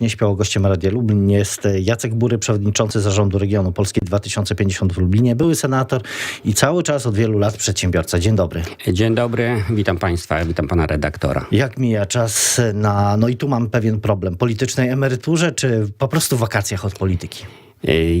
Nie śpiało gościem Radia Lublin jest Jacek Bury, przewodniczący zarządu regionu Polskiej 2050 w Lublinie, były senator i cały czas od wielu lat przedsiębiorca. Dzień dobry. Dzień dobry, witam Państwa, witam Pana redaktora. Jak mija czas na, no i tu mam pewien problem, politycznej emeryturze czy po prostu wakacjach od polityki?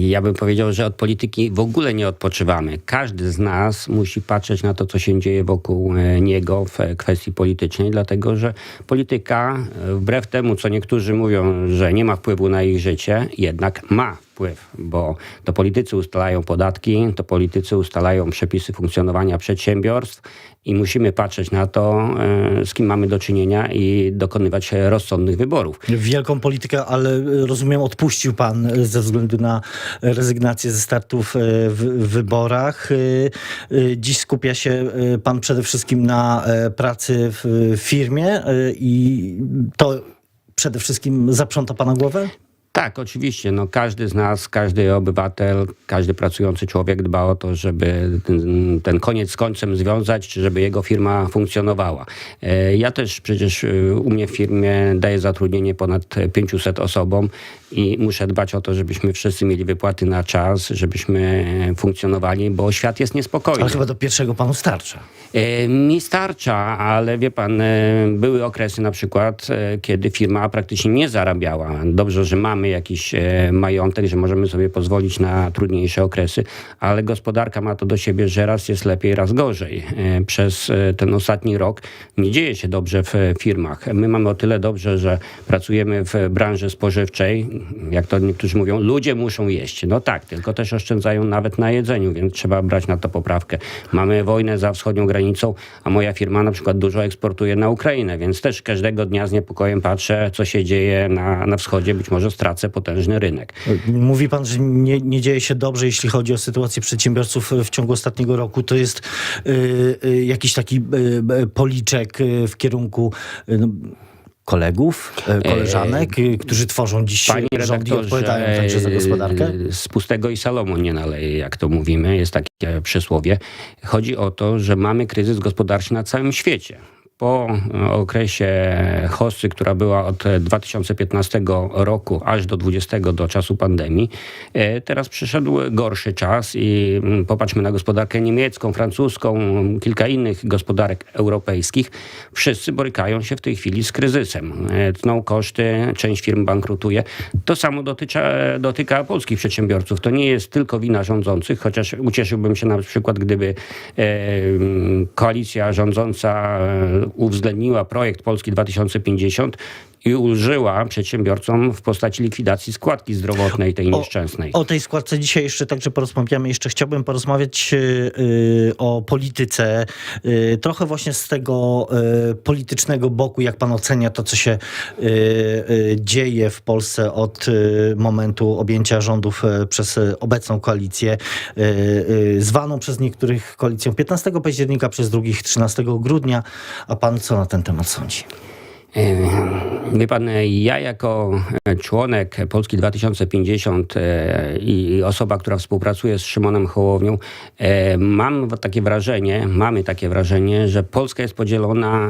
Ja bym powiedział, że od polityki w ogóle nie odpoczywamy. Każdy z nas musi patrzeć na to, co się dzieje wokół e, niego w kwestii politycznej, dlatego że polityka, e, wbrew temu, co niektórzy mówią, że nie ma wpływu na ich życie, jednak ma wpływ, bo to politycy ustalają podatki, to politycy ustalają przepisy funkcjonowania przedsiębiorstw i musimy patrzeć na to, e, z kim mamy do czynienia i dokonywać rozsądnych wyborów. Wielką politykę, ale rozumiem, odpuścił pan ze względu na rezygnację ze startów e, w wyborach. E, Dziś skupia się pan przede wszystkim na pracy w firmie i to przede wszystkim zaprząta pana głowę? Tak, oczywiście. No, każdy z nas, każdy obywatel, każdy pracujący człowiek dba o to, żeby ten, ten koniec z końcem związać, czy żeby jego firma funkcjonowała. E, ja też przecież e, u mnie w firmie daję zatrudnienie ponad 500 osobom i muszę dbać o to, żebyśmy wszyscy mieli wypłaty na czas, żebyśmy funkcjonowali, bo świat jest niespokojny. Ale chyba do pierwszego panu starcza. E, mi starcza, ale wie pan, były okresy na przykład, kiedy firma praktycznie nie zarabiała. Dobrze, że mamy jakiś majątek, że możemy sobie pozwolić na trudniejsze okresy, ale gospodarka ma to do siebie, że raz jest lepiej, raz gorzej. Przez ten ostatni rok nie dzieje się dobrze w firmach. My mamy o tyle dobrze, że pracujemy w branży spożywczej, jak to niektórzy mówią, ludzie muszą jeść. No tak, tylko też oszczędzają nawet na jedzeniu, więc trzeba brać na to poprawkę. Mamy wojnę za wschodnią granicą, a moja firma na przykład dużo eksportuje na Ukrainę, więc też każdego dnia z niepokojem patrzę, co się dzieje na, na wschodzie. Być może stracę potężny rynek. Mówi pan, że nie, nie dzieje się dobrze, jeśli chodzi o sytuację przedsiębiorców w ciągu ostatniego roku. To jest y, y, jakiś taki y, policzek w kierunku no, kolegów, koleżanek, e, którzy tworzą dziś Panie rząd i odpowiadają także za gospodarkę? Z pustego i Salomon nie naleje, jak to mówimy, jest takie przysłowie. Chodzi o to, że mamy kryzys gospodarczy na całym świecie po okresie hossy, która była od 2015 roku aż do 2020 do czasu pandemii, teraz przyszedł gorszy czas i popatrzmy na gospodarkę niemiecką, francuską, kilka innych gospodarek europejskich. Wszyscy borykają się w tej chwili z kryzysem. Tną koszty, część firm bankrutuje. To samo dotyczy, dotyka polskich przedsiębiorców. To nie jest tylko wina rządzących, chociaż ucieszyłbym się na przykład, gdyby koalicja rządząca uwzględniła projekt Polski 2050 i ulżyła przedsiębiorcom w postaci likwidacji składki zdrowotnej tej nieszczęsnej. O, o tej składce dzisiaj jeszcze także porozmawiamy. Jeszcze chciałbym porozmawiać yy, o polityce. Yy, trochę właśnie z tego yy, politycznego boku, jak pan ocenia to, co się dzieje w Polsce od momentu objęcia rządów przez obecną koalicję, zwaną przez niektórych koalicją 15 października, przez drugich 13 grudnia. A pan co na ten temat sądzi? Wie pan, ja jako członek Polski 2050 i osoba, która współpracuje z Szymonem Hołownią, mam takie wrażenie, mamy takie wrażenie, że Polska jest podzielona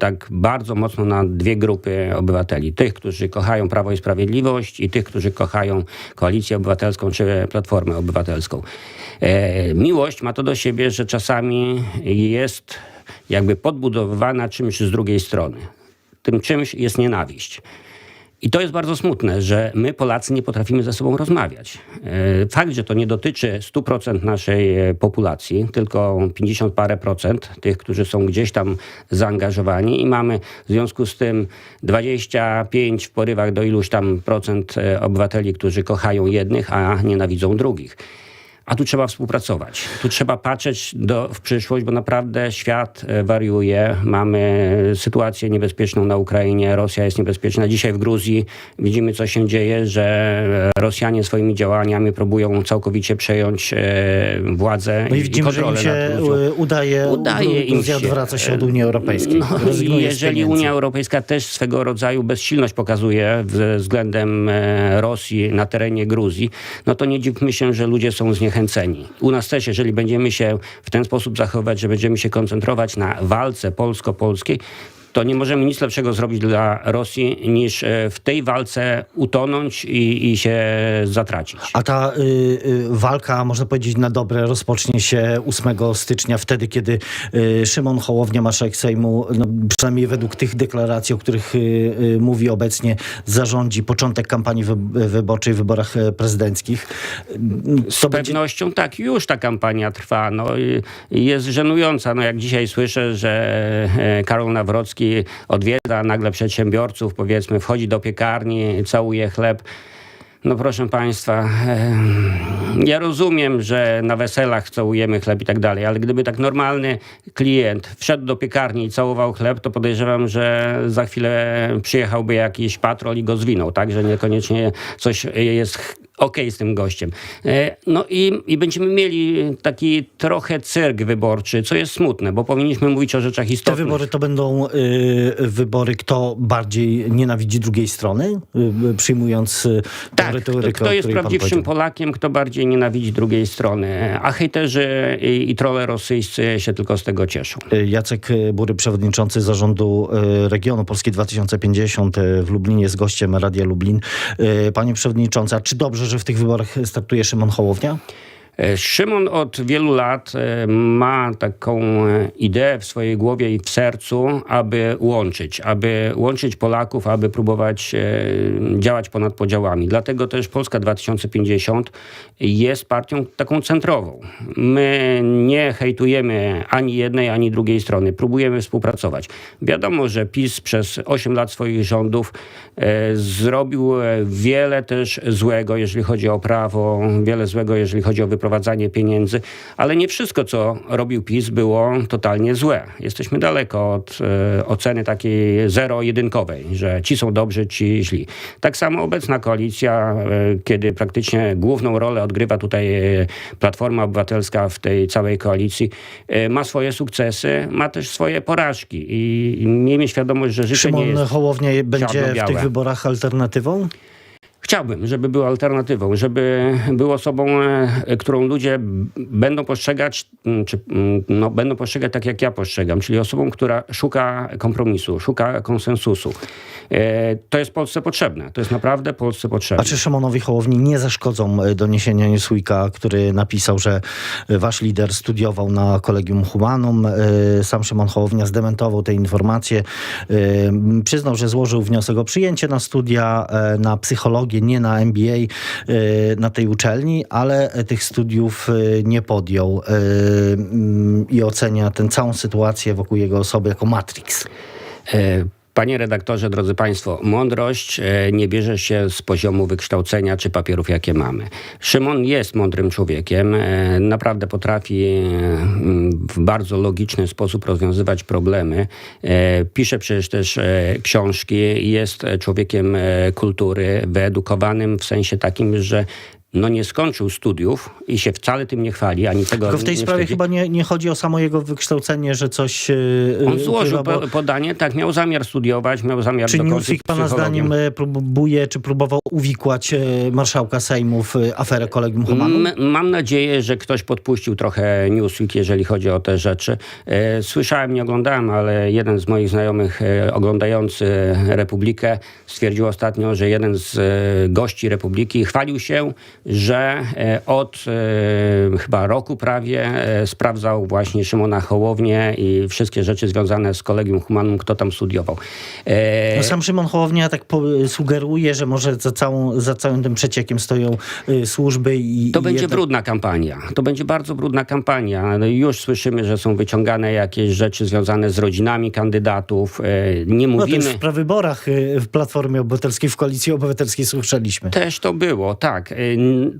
tak bardzo mocno na dwie grupy obywateli. Tych, którzy kochają Prawo i Sprawiedliwość i tych, którzy kochają Koalicję Obywatelską czy Platformę Obywatelską. Miłość ma to do siebie, że czasami jest jakby podbudowywana czymś z drugiej strony tym czymś jest nienawiść. I to jest bardzo smutne, że my, Polacy, nie potrafimy ze sobą rozmawiać. Fakt, że to nie dotyczy 100% naszej populacji, tylko 50 parę procent tych, którzy są gdzieś tam zaangażowani i mamy w związku z tym 25 w porywach do iluś tam procent obywateli, którzy kochają jednych, a nienawidzą drugich. A tu trzeba współpracować. Tu trzeba patrzeć do, w przyszłość, bo naprawdę świat wariuje. Mamy sytuację niebezpieczną na Ukrainie, Rosja jest niebezpieczna. Dzisiaj w Gruzji widzimy, co się dzieje, że Rosjanie swoimi działaniami próbują całkowicie przejąć władzę no i, widzimy, i kontrolę że im się udaje, udaje im się. odwraca się od Unii Europejskiej. No, jeżeli Unia Europejska też swego rodzaju bezsilność pokazuje względem Rosji na terenie Gruzji, no to nie dziwmy się, że ludzie są zniechęceni U nas też, jeżeli będziemy się w ten sposób zachowywać, że będziemy się koncentrować na walce polsko-polskiej, to nie możemy nic lepszego zrobić dla Rosji niż e, w tej walce utonąć i, i się zatracić. A ta y, y, walka, można powiedzieć, na dobre rozpocznie się 8 stycznia, wtedy, kiedy y, Szymon Hołownia, marszałek Sejmu, no, przynajmniej według tych deklaracji, o których y, y, mówi obecnie, zarządzi początek kampanii wy, wyborczej w wyborach e, prezydenckich. Z To będzie pewnością tak, już ta kampania trwa. No, jest żenująca. No, jak dzisiaj słyszę, że e, Karol Nawrocki odwiedza nagle przedsiębiorców, powiedzmy, wchodzi do piekarni, całuje chleb. No proszę Państwa, ja rozumiem, że na weselach całujemy chleb i tak dalej, ale gdyby tak normalny klient wszedł do piekarni i całował chleb, to podejrzewam, że za chwilę przyjechałby jakiś patrol i go zwinął, tak? Że niekoniecznie coś jest okej z tym gościem. E, No i, i będziemy mieli taki trochę cyrk wyborczy, co jest smutne, bo powinniśmy mówić o rzeczach te istotnych. wybory to będą y, wybory, kto bardziej nienawidzi drugiej strony, y, y, przyjmując y, Tak, kto, retorykę, kto o jest prawdziwszym. Polakiem, kto bardziej nienawidzi drugiej strony. A hejterzy i, i trole rosyjscy się tylko z tego cieszą. Jacek Bury, przewodniczący zarządu e, regionu Polski 2050 e, w Lublinie jest gościem Radia Lublin. Panie przewodniczący, czy dobrze, że w tych wyborach startuje Szymon Hołownia? E, Szymon od wielu lat e, ma taką e, ideę w swojej głowie i w sercu, aby łączyć, aby łączyć Polaków, aby próbować działać ponad podziałami. Dlatego też Polska 2050 jest partią taką centrową. My nie hejtujemy ani jednej, ani drugiej strony. Próbujemy współpracować. Wiadomo, że PiS przez 8 lat swoich rządów zrobił wiele też złego, jeżeli chodzi o prawo, wiele złego, jeżeli chodzi o wyprowadzanie pieniędzy, ale nie wszystko, co robił PiS, było totalnie złe. Jesteśmy daleko od e, oceny takiej zero-jedynkowej, że ci są dobrzy, ci źli. Tak samo obecna koalicja, e, kiedy praktycznie główną rolę odgrywa tutaj e, Platforma Obywatelska w tej całej koalicji, ma swoje sukcesy, ma też swoje porażki i miejmy świadomość, że życie nie Szymon jest... Hołownia będzie w tych wyborach alternatywą? Chciałbym, żeby był alternatywą, żeby był osobą, e, którą ludzie będą postrzegać, czy no, będą postrzegać tak, jak ja postrzegam, czyli osobą, która szuka kompromisu, szuka konsensusu. E, To jest Polsce potrzebne. To jest naprawdę Polsce potrzebne. A czy Szymonowi Hołowni nie zaszkodzą e, doniesienia Newsweeka, który napisał, że e, wasz lider studiował na Kolegium Humanum? Sam Szymon Hołownia zdementował te informacje. Przyznał, że złożył wniosek o przyjęcie na studia na psychologię, nie na MBA na tej uczelni, ale tych studiów nie podjął i ocenia tę całą sytuację wokół jego osoby jako Matrix. E, Panie redaktorze, drodzy Państwo, mądrość e, nie bierze się z poziomu wykształcenia czy papierów, jakie mamy. Szymon jest mądrym człowiekiem, e, naprawdę potrafi e, w bardzo logiczny sposób rozwiązywać problemy. Pisze przecież też książki, jest człowiekiem kultury, wyedukowanym w sensie takim, że no nie skończył studiów i się wcale tym nie chwali, ani tego Tylko w tej nie sprawie wstydzi. chyba nie, nie chodzi o samo jego wykształcenie, że coś... e, On złożył ukrywa, bo- po- podanie, tak, miał zamiar studiować, miał zamiar Czy Newsweek pana zdaniem e, próbuje, czy próbował uwikłać marszałka Sejmu w aferę Kolegium Humanum? M- Mam nadzieję, że ktoś podpuścił trochę Newsweek, jeżeli chodzi o te rzeczy. Słyszałem, nie oglądałem, ale jeden z moich znajomych oglądający Republikę stwierdził ostatnio, że jeden z gości Republiki chwalił się, że e, od e, chyba roku prawie e, sprawdzał właśnie Szymona Hołownię i wszystkie rzeczy związane z Kolegium Humanum, kto tam studiował. E, No sam Szymon Hołownia tak sugeruje, że może za, całą, za całym tym przeciekiem stoją e, służby i... To i będzie brudna kampania. To będzie bardzo brudna kampania. No Już słyszymy, że są wyciągane jakieś rzeczy związane z rodzinami kandydatów. Nie No to mówimy. już w prawyborach e, w Platformie Obywatelskiej, w Koalicji Obywatelskiej słyszeliśmy. Też to było, tak.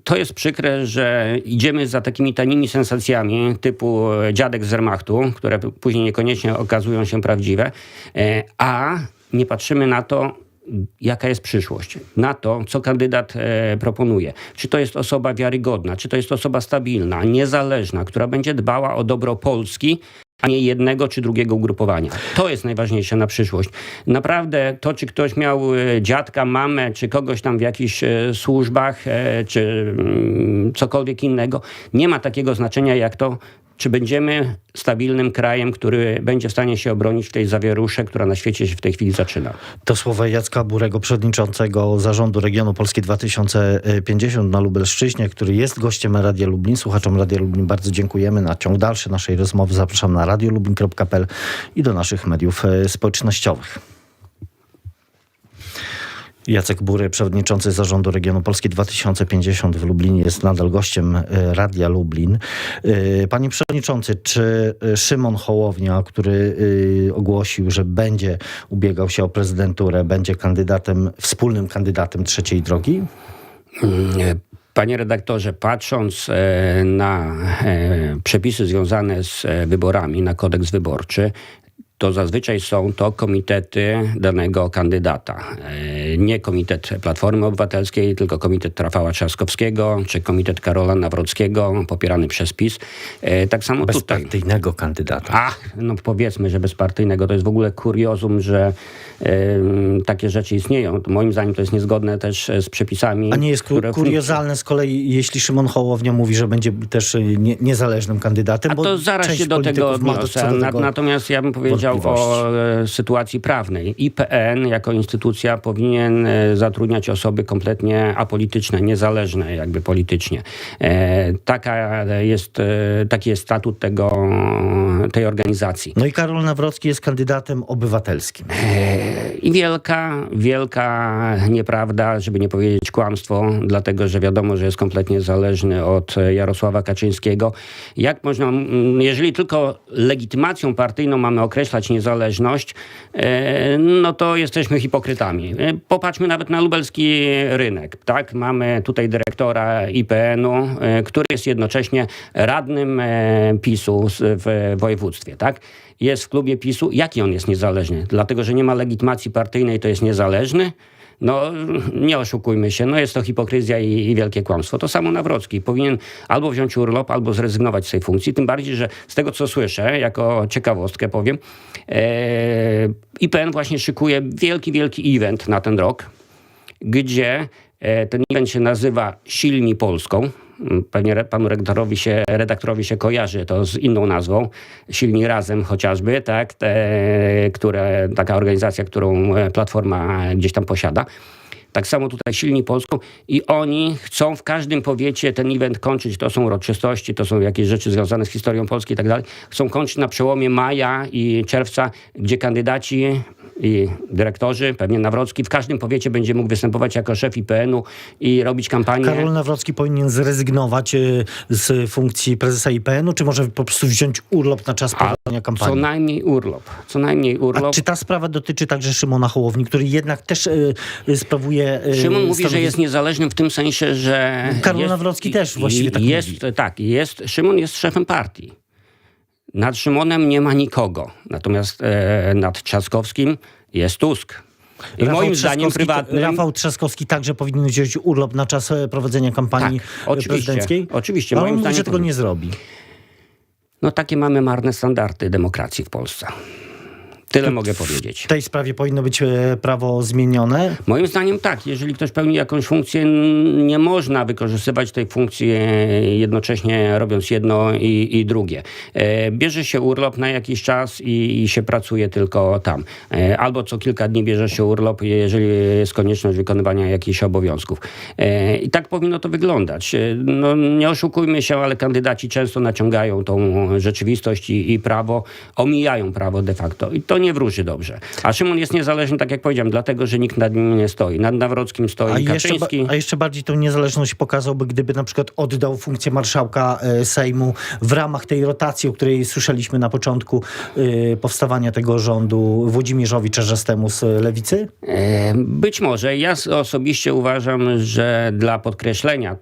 To jest przykre, że idziemy za takimi tanimi sensacjami typu e, dziadek z Wehrmachtu, które później niekoniecznie okazują się prawdziwe, e, a nie patrzymy na to, jaka jest przyszłość, na to, co kandydat e, proponuje. Czy to jest osoba wiarygodna, czy to jest osoba stabilna, niezależna, która będzie dbała o dobro Polski, a nie jednego czy drugiego ugrupowania. To jest najważniejsze na przyszłość. Naprawdę to, czy ktoś miał e, dziadka, mamę, czy kogoś tam w jakichś e, służbach, e, czy mm, cokolwiek innego, nie ma takiego znaczenia jak to, czy będziemy stabilnym krajem, który będzie w stanie się obronić w tej zawierusze, która na świecie się w tej chwili zaczyna. To słowa Jacka Burego, przewodniczącego zarządu regionu Polskie 2050 na Lubelszczyźnie, który jest gościem Radia Lublin. Słuchaczom Radia Lublin bardzo dziękujemy. Na ciąg dalszy naszej rozmowy zapraszam na radiolublin.pl i do naszych mediów e, społecznościowych. Jacek Bury, przewodniczący zarządu regionu Polski 2050 w Lublinie, jest nadal gościem e, Radia Lublin. E, Panie przewodniczący, czy e, Szymon Hołownia, który ogłosił, że będzie ubiegał się o prezydenturę, będzie kandydatem, wspólnym kandydatem trzeciej drogi? Mm, Panie redaktorze, patrząc na przepisy związane z wyborami, na kodeks wyborczy, to zazwyczaj są to komitety danego kandydata. E, Nie komitet Platformy Obywatelskiej, tylko komitet Rafała Trzaskowskiego, czy komitet Karola Nawrockiego, popierany przez PiS. E, Tak samo tutaj. Bezpartyjnego kandydata. Ach, no powiedzmy, że bezpartyjnego. To jest w ogóle kuriozum, że em, takie rzeczy istnieją. Moim zdaniem to jest niezgodne też z przepisami. A nie jest ku- które kuriozalne z kolei, jeśli Szymon Hołownia mówi, że będzie też y, nie, niezależnym kandydatem? A to zaraz się do tego odniosę. do tego Natomiast ja bym powiedział o wątpliwości. e, sytuacji prawnej. IPN jako instytucja powinien e, zatrudniać osoby kompletnie apolityczne, niezależne jakby politycznie. E, taka jest, taki jest statut tego, tej organizacji. No i Karol Nawrocki jest kandydatem obywatelskim. I wielka, wielka nieprawda, żeby nie powiedzieć kłamstwo, dlatego że wiadomo, że jest kompletnie zależny od e, Jarosława Kaczyńskiego. Jak można, jeżeli tylko legitymacją partyjną mamy określać niezależność, e, no to jesteśmy hipokrytami. E, Popatrzmy nawet na lubelski rynek. Tak? Mamy tutaj dyrektora IPN-u, e, który jest jednocześnie radnym e, PiSu w województwie. Tak? jest w klubie PiSu. Jaki on jest niezależny? Dlatego, że nie ma legitymacji partyjnej, to jest niezależny? No, nie oszukujmy się, no jest to hipokryzja i, i wielkie kłamstwo. To samo Nawrocki. Powinien albo wziąć urlop, albo zrezygnować z tej funkcji. Tym bardziej, że z tego, co słyszę, jako ciekawostkę powiem, e, IPN właśnie szykuje wielki, wielki event na ten rok, gdzie e, ten event się nazywa Silni Polską. Pewnie panu redaktorowi się, redaktorowi się kojarzy to z inną nazwą, Silni Razem chociażby, tak, te, które, taka organizacja, którą e, Platforma gdzieś tam posiada. Tak samo tutaj Silni Polską i oni chcą w każdym powiecie ten event kończyć. To są uroczystości, to są jakieś rzeczy związane z historią Polski i tak dalej. Chcą kończyć na przełomie maja i czerwca, gdzie kandydaci i dyrektorzy, pewnie Nawrocki, w każdym powiecie będzie mógł występować jako szef IPN-u i robić kampanię. Karol Nawrocki powinien zrezygnować y, z funkcji prezesa IPN-u, czy może po prostu wziąć urlop na czas prowadzenia Co kampanii? najmniej urlop. Co najmniej A urlop. czy ta sprawa dotyczy także Szymona Hołowni, który jednak też y, sprawuje... y, Szymon mówi, że jest niezależny w tym sensie, że. Karol jest, Nawrocki też właściwie tak jest, mówi. Tak, jest, Szymon jest szefem partii. Nad Szymonem nie ma nikogo. Natomiast e, nad Trzaskowskim jest Tusk. I Rafał moim zdaniem prywatnym. Rafał Trzaskowski także powinien wziąć urlop na czas prowadzenia kampanii Tak, oczywiście, prezydenckiej. oczywiście, Ale moim on mówi, zdaniem że tego nie zrobi. No takie mamy marne standardy demokracji w Polsce. Tyle mogę powiedzieć. W tej sprawie powinno być e, prawo zmienione. Moim zdaniem tak. Jeżeli ktoś pełni jakąś funkcję, nie można wykorzystywać tej funkcji e, jednocześnie robiąc jedno i, i drugie. E, Bierze się urlop na jakiś czas i, i się pracuje tylko tam. Albo co kilka dni bierze się urlop, jeżeli jest konieczność wykonywania jakichś obowiązków. I tak powinno to wyglądać. No, nie oszukujmy się, ale kandydaci często naciągają tą rzeczywistość i, i prawo, omijają prawo de facto. I to nie wróży dobrze. A Szymon jest niezależny, tak jak powiedziałem, dlatego, że nikt nad nim nie stoi. Nad Nawrockim A stoi jeszcze, ba- Kaczyński. a jeszcze bardziej tą niezależność pokazałby, gdyby na przykład oddał funkcję marszałka e, Sejmu w ramach tej rotacji, o której słyszeliśmy na początku e, powstawania tego rządu Włodzimierzowi Czerzastemu z Lewicy? E, Być może. Ja osobiście uważam, że dla podkreślenia,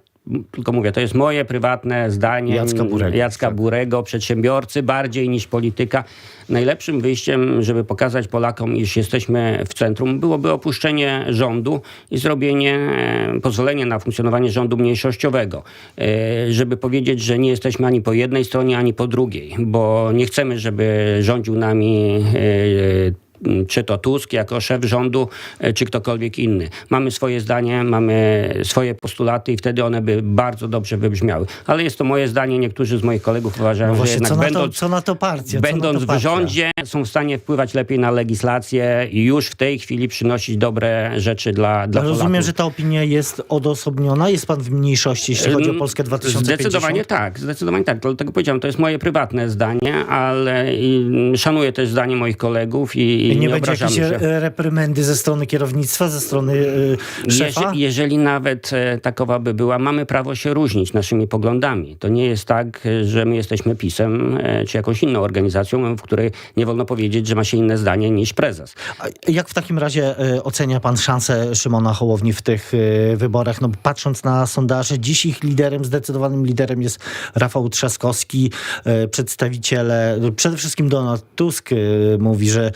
tylko mówię, to jest moje prywatne zdanie Jacka Burego. Jacka Burego, przedsiębiorcy, bardziej niż polityka. Najlepszym wyjściem, żeby pokazać Polakom, iż jesteśmy w centrum, byłoby opuszczenie rządu i zrobienie, e, pozwolenie na funkcjonowanie rządu mniejszościowego. E, Żeby powiedzieć, że nie jesteśmy ani po jednej stronie, ani po drugiej, bo nie chcemy, żeby rządził nami e, czy to Tusk jako szef rządu, e, czy ktokolwiek inny. Mamy swoje zdanie, mamy swoje postulaty i wtedy one by bardzo dobrze wybrzmiały. Ale jest to moje zdanie, niektórzy z moich kolegów uważają, No że właśnie, jednak co na, to, będąc, co na to partia? będąc to w rządzie są w stanie wpływać lepiej na legislację i już w tej chwili przynosić dobre rzeczy dla, dla Rozumiem, Polaków. że ta opinia jest odosobniona. Jest pan w mniejszości, jeśli chodzi o Polskę 2050? Zdecydowanie tak, zdecydowanie tak. Dlatego powiedziałem, to jest moje prywatne zdanie, ale szanuję też zdanie moich kolegów i Nie, nie, będzie jakieś się. e, reprymendy ze strony kierownictwa, ze strony e, szefa? Jeżeli, jeżeli nawet e, takowa by była, mamy prawo się różnić naszymi poglądami. To nie jest tak, że my jesteśmy PiSem e, czy jakąś inną organizacją, w której nie wolno powiedzieć, że ma się inne zdanie niż prezes. A Jak w takim razie e, ocenia pan szansę Szymona Hołowni w tych e, wyborach? No, patrząc na sondaże, dziś ich liderem, zdecydowanym liderem jest Rafał Trzaskowski. Przedstawiciele, no, przede wszystkim Donald Tusk mówi, że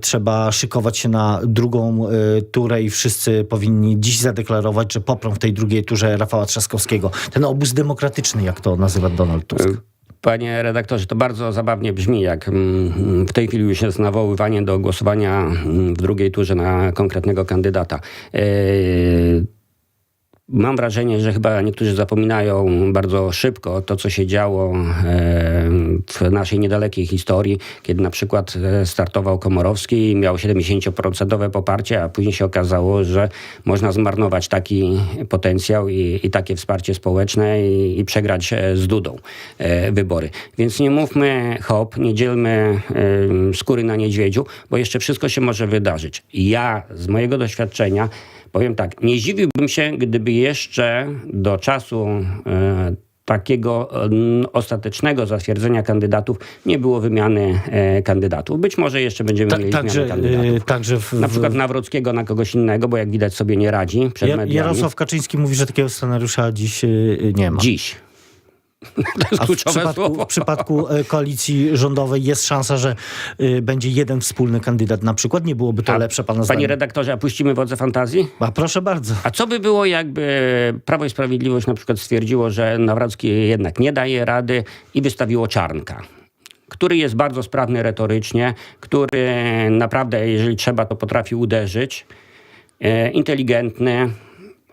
trzeba szykować się na drugą e, turę i wszyscy powinni dziś zadeklarować, że poprą w tej drugiej turze Rafała Trzaskowskiego. Ten obóz demokratyczny, jak to nazywa Donald Tusk. Panie redaktorze, to bardzo zabawnie brzmi, jak mm, w tej chwili już jest nawoływanie do głosowania mm, w drugiej turze na konkretnego kandydata. Mam wrażenie, że chyba niektórzy zapominają bardzo szybko to, co się działo e, w naszej niedalekiej historii, kiedy na przykład e, startował Komorowski i miał 70% poparcie, a później się okazało, że można zmarnować taki potencjał i, i takie wsparcie społeczne i, i przegrać e, z Dudą wybory. Więc nie mówmy hop, nie dzielmy skóry na niedźwiedziu, bo jeszcze wszystko się może wydarzyć. Ja z mojego doświadczenia Powiem tak, nie zdziwiłbym się, gdyby jeszcze do czasu e, takiego ostatecznego zatwierdzenia kandydatów nie było wymiany e, kandydatów. Być może jeszcze będziemy Ta, mieli także, zmianę kandydatów. e, także w, Na przykład Nawrockiego na kogoś innego, bo jak widać sobie nie radzi przed Ja- mediami. Jarosław Kaczyński mówi, że takiego scenariusza dziś e, nie ma. Dziś. A w przypadku, w przypadku e, koalicji rządowej jest szansa, że y, będzie jeden wspólny kandydat na przykład? Nie byłoby to A, lepsze, pana Panie zdaniem? redaktorze, a puścimy wodze fantazji? A proszę bardzo. A co by było, jakby Prawo i Sprawiedliwość na przykład stwierdziło, że Nawrocki jednak nie daje rady i wystawiło Czarnka? Który jest bardzo sprawny retorycznie, który naprawdę, jeżeli trzeba, to potrafi uderzyć, e, inteligentny,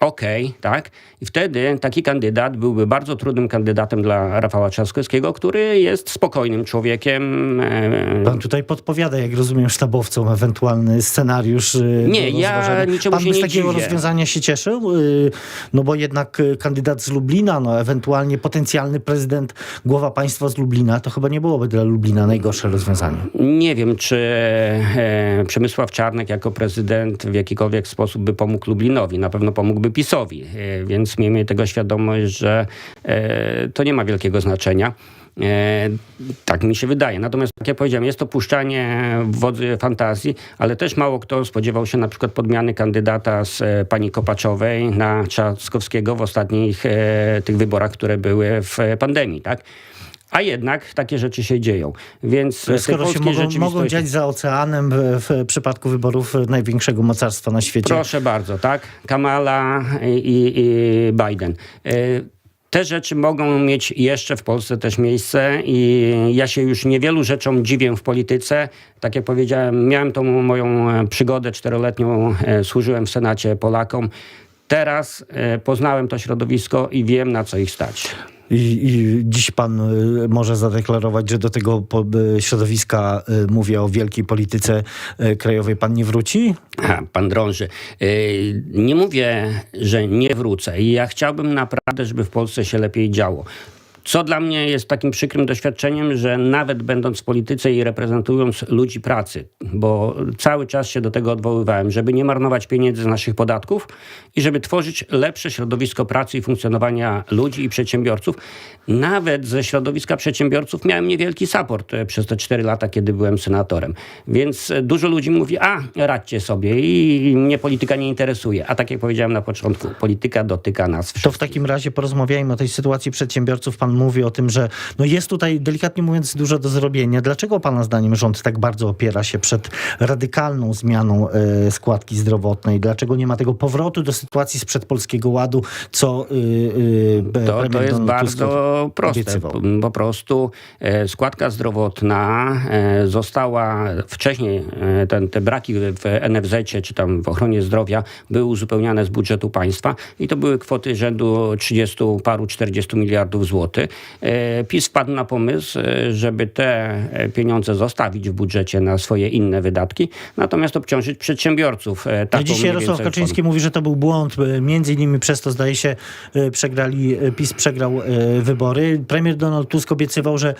okej, tak? I wtedy taki kandydat byłby bardzo trudnym kandydatem dla Rafała Trzaskowskiego, który jest spokojnym człowiekiem. e, Pan tutaj podpowiada, jak rozumiem, sztabowcom ewentualny scenariusz. y, Nie, ja niczemu Pan się by z nie takiego dziwię. rozwiązania się cieszył? Y, No bo jednak kandydat z Lublina, no ewentualnie potencjalny prezydent, głowa państwa z Lublina, to chyba nie byłoby dla Lublina najgorsze rozwiązanie. Nie wiem, czy e, Przemysław Czarnek jako prezydent w jakikolwiek sposób by pomógł Lublinowi. Na pewno pomógłby PiSowi, e, więc miejmy tego świadomość, że e, to nie ma wielkiego znaczenia. E, tak mi się wydaje. Natomiast, jak ja powiedziałem, jest to puszczanie w wodzy fantazji, ale też mało kto spodziewał się na przykład podmiany kandydata z e, pani Kopaczowej na Trzaskowskiego w ostatnich e, tych wyborach, które były w e, pandemii, tak? A jednak takie rzeczy się dzieją. Więc tej Skoro się mogą, mogą dziać za oceanem w, przypadku wyborów największego mocarstwa na świecie. Proszę bardzo, tak? Kamala i, i, i Biden. Y, Te rzeczy mogą mieć jeszcze w Polsce też miejsce i ja się już niewielu rzeczom dziwię w polityce. Tak jak powiedziałem, miałem tą moją e, przygodę czteroletnią, e, służyłem w Senacie Polakom. Teraz e, poznałem to środowisko i wiem, na co ich stać. I, I dziś pan y, może zadeklarować, że do tego y, środowiska, mówię o wielkiej polityce krajowej, pan nie wróci? Aha, pan drąży. Nie mówię, że nie wrócę. I ja chciałbym naprawdę, żeby w Polsce się lepiej działo. Co dla mnie jest takim przykrym doświadczeniem, że nawet będąc w polityce i reprezentując ludzi pracy, bo cały czas się do tego odwoływałem, żeby nie marnować pieniędzy z naszych podatków i żeby tworzyć lepsze środowisko pracy i funkcjonowania ludzi i przedsiębiorców. Nawet ze środowiska przedsiębiorców miałem niewielki support e, przez te cztery lata, kiedy byłem senatorem. Więc e, dużo ludzi mówi, a radźcie sobie i mnie polityka nie interesuje. A tak jak powiedziałem na początku, polityka dotyka nas wszystkich. To w takim razie porozmawiajmy o tej sytuacji przedsiębiorców. Pan pan mówi o tym, że no jest tutaj, delikatnie mówiąc, dużo do zrobienia. Dlaczego pana zdaniem rząd tak bardzo opiera się przed radykalną zmianą e, składki zdrowotnej? Dlaczego nie ma tego powrotu do sytuacji sprzed Polskiego Ładu, co y, y, To, to jest Donald Tusk bardzo proste. obiecywał? Po, prostu składka zdrowotna została wcześniej, ten, te braki w NFZ-cie czy tam w ochronie zdrowia były uzupełniane z budżetu państwa i to były kwoty rzędu 30 paru, 40 miliardów złotych. E, PiS wpadł na pomysł, e, żeby te e, pieniądze zostawić w budżecie na swoje inne wydatki, natomiast obciążyć przedsiębiorców. taką dzisiaj Jarosław Kaczyński mówi, że to był błąd. Między innymi przez to zdaje się przegrali, PiS przegrał wybory. Premier Donald Tusk obiecywał, że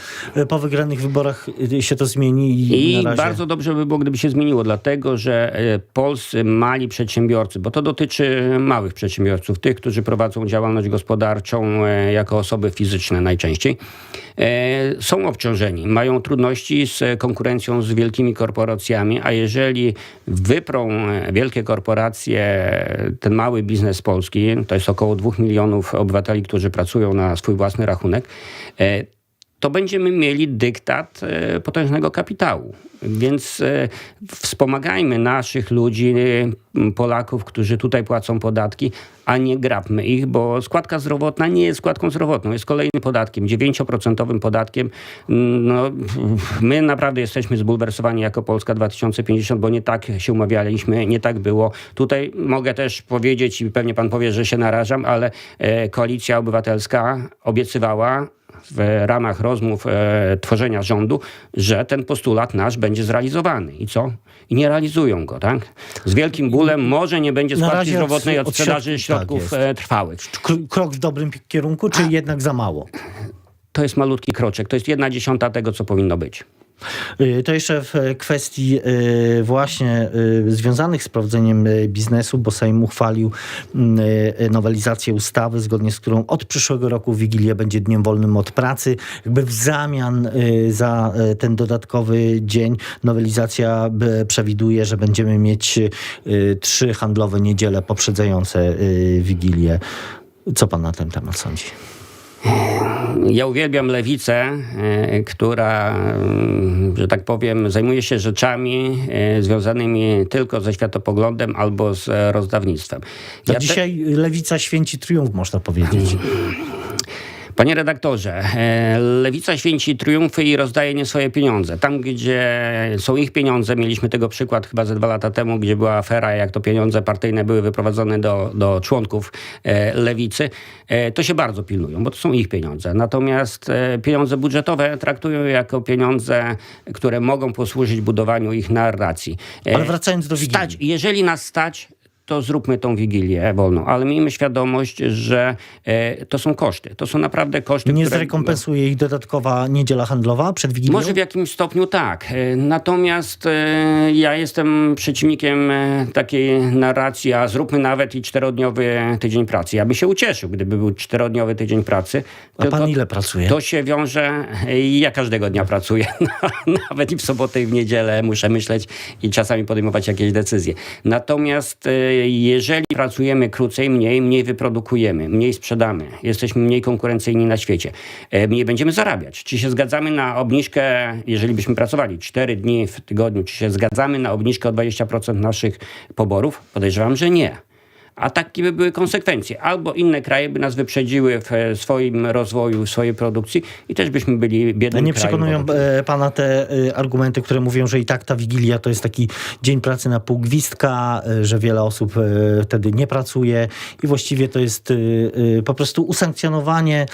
po wygranych wyborach się to zmieni i, I razie... bardzo dobrze by było, gdyby się zmieniło, dlatego że polscy mali przedsiębiorcy, bo to dotyczy małych przedsiębiorców, tych, którzy prowadzą działalność gospodarczą jako osoby fizyczne najczęściej, e, są obciążeni, mają trudności z konkurencją z wielkimi korporacjami, a jeżeli wyprą e, wielkie korporacje ten mały biznes polski, to jest około dwóch milionów obywateli, którzy pracują na swój własny rachunek, e, to będziemy mieli dyktat e, potężnego kapitału. Więc e, wspomagajmy naszych ludzi, e, Polaków, którzy tutaj płacą podatki, a nie grabmy ich, bo składka zdrowotna nie jest składką zdrowotną, jest kolejnym podatkiem, 9% podatkiem. Mm, No, my naprawdę jesteśmy zbulwersowani jako Polska 2050, bo nie tak się umawialiśmy, nie tak było. Tutaj mogę też powiedzieć i pewnie pan powie, że się narażam, ale Koalicja Obywatelska obiecywała w ramach rozmów e, tworzenia rządu, że ten postulat nasz będzie zrealizowany. I co? I nie realizują go, tak? Z wielkim bólem może nie będzie od- zdrowotnej od od sprzedaży środków, tak środków e, trwałych. Kr- Krok w dobrym kierunku, czy jednak za mało? To jest malutki kroczek. To jest jedna dziesiąta tego, co powinno być. Y, To jeszcze w kwestii y, właśnie y, związanych z prowadzeniem biznesu, bo Sejm uchwalił nowelizację ustawy, zgodnie z którą od przyszłego roku Wigilia będzie dniem wolnym od pracy. Jakby w zamian za ten dodatkowy dzień nowelizacja przewiduje, że będziemy mieć trzy handlowe niedziele poprzedzające Wigilię. Co pan na ten temat sądzi? Ja uwielbiam lewicę, e, która, mm, że tak powiem, zajmuje się rzeczami e, związanymi tylko ze światopoglądem albo z e, rozdawnictwem. To Ja te- dzisiaj lewica święci triumf, można powiedzieć. Panie redaktorze, e, Lewica święci triumfy i rozdaje nie swoje pieniądze. Tam, gdzie są ich pieniądze, mieliśmy tego przykład chyba ze dwa lata temu, gdzie była afera, jak to pieniądze partyjne były wyprowadzone do, do członków e, Lewicy, e, to się bardzo pilnują, bo to są ich pieniądze. Natomiast pieniądze budżetowe traktują jako pieniądze, które mogą posłużyć budowaniu ich narracji. Ale wracając do Wigilii. Stać, jeżeli nas stać, to zróbmy tą wigilię wolną. Ale miejmy świadomość, że e, to są koszty. To są naprawdę koszty, Nie które... zrekompensuje ich dodatkowa niedziela handlowa przed Wigilią? Może w jakimś stopniu tak. E, Natomiast e, ja jestem przeciwnikiem e, takiej narracji, a zróbmy nawet i czterodniowy tydzień pracy. Ja bym się ucieszył, gdyby był czterodniowy tydzień pracy. A pan ile pracuje? To się wiąże, i ja każdego dnia pracuję, nawet i w sobotę i w niedzielę muszę myśleć i czasami podejmować jakieś decyzje. Natomiast e, jeżeli pracujemy krócej, mniej, mniej wyprodukujemy, mniej sprzedamy, jesteśmy mniej konkurencyjni na świecie, e, mniej będziemy zarabiać. Czy się zgadzamy na obniżkę, jeżeli byśmy pracowali 4 dni w tygodniu, czy się zgadzamy na obniżkę o 20% naszych poborów? Podejrzewam, że nie. A takie by były konsekwencje. Albo inne kraje by nas wyprzedziły w e, swoim rozwoju, w swojej produkcji i też byśmy byli biednym nie przekonują e, pana te e, argumenty, które mówią, że i tak ta Wigilia to jest taki dzień pracy na pół gwizdka, że wiele osób wtedy nie pracuje i właściwie to jest po prostu usankcjonowanie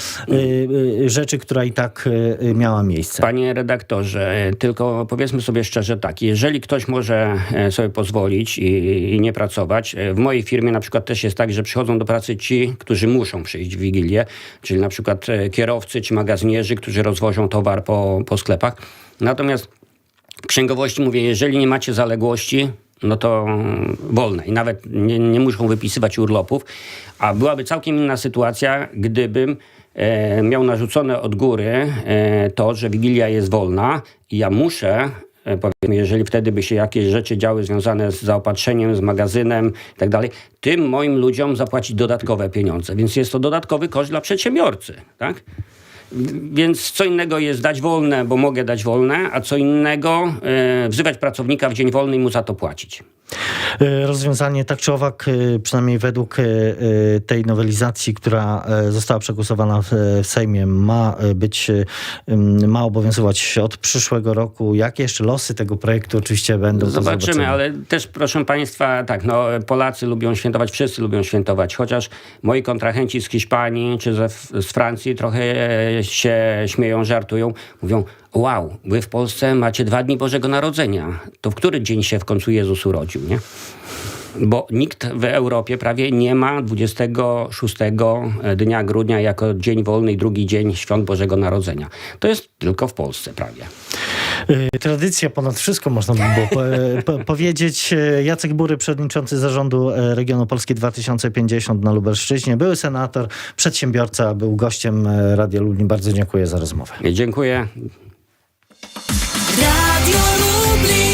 rzeczy, która i tak miała miejsce. Panie redaktorze, tylko powiedzmy sobie szczerze tak, jeżeli ktoś może sobie pozwolić i, i nie pracować, w mojej firmie na przykład też jest tak, że przychodzą do pracy ci, którzy muszą przyjść w Wigilię, czyli na przykład e, kierowcy czy magazynierzy, którzy rozwożą towar po, po sklepach. Natomiast w księgowości mówię, jeżeli nie macie zaległości, no to mm, wolne i nawet nie, nie muszą wypisywać urlopów, a byłaby całkiem inna sytuacja, gdybym e, miał narzucone od góry e, to, że Wigilia jest wolna i ja muszę powiedzmy, jeżeli wtedy by się jakieś rzeczy działy związane z zaopatrzeniem, z magazynem i tak dalej, tym moim ludziom zapłacić dodatkowe pieniądze. Więc jest to dodatkowy koszt dla przedsiębiorcy, tak? Więc co innego jest dać wolne, bo mogę dać wolne, a co innego e, wzywać pracownika w dzień wolny i mu za to płacić. E, Rozwiązanie tak czy owak, e, przynajmniej według tej nowelizacji, która została przegłosowana w Sejmie, ma być, ma obowiązywać od przyszłego roku. Jakie jeszcze losy tego projektu oczywiście będą? Zobaczymy, zobaczymy. ale też proszę Państwa, tak, no Polacy lubią świętować, wszyscy lubią świętować, chociaż moi kontrahenci z Hiszpanii czy ze, z Francji trochę się śmieją, żartują, mówią, wow, wy w Polsce macie dwa dni Bożego Narodzenia, to w który dzień się w końcu Jezus urodził, nie? Bo nikt w Europie prawie nie ma 26 dnia grudnia jako dzień wolny i drugi dzień świąt Bożego Narodzenia. To jest tylko w Polsce prawie. Y, Tradycja ponad wszystko, można by było po, po, powiedzieć. Y, Jacek Bury, przewodniczący zarządu e, Regionu Polski 2050 na Lubelszczyźnie, były senator, przedsiębiorca, był gościem e, Radia Lublin. Bardzo dziękuję za rozmowę. Dziękuję. Radio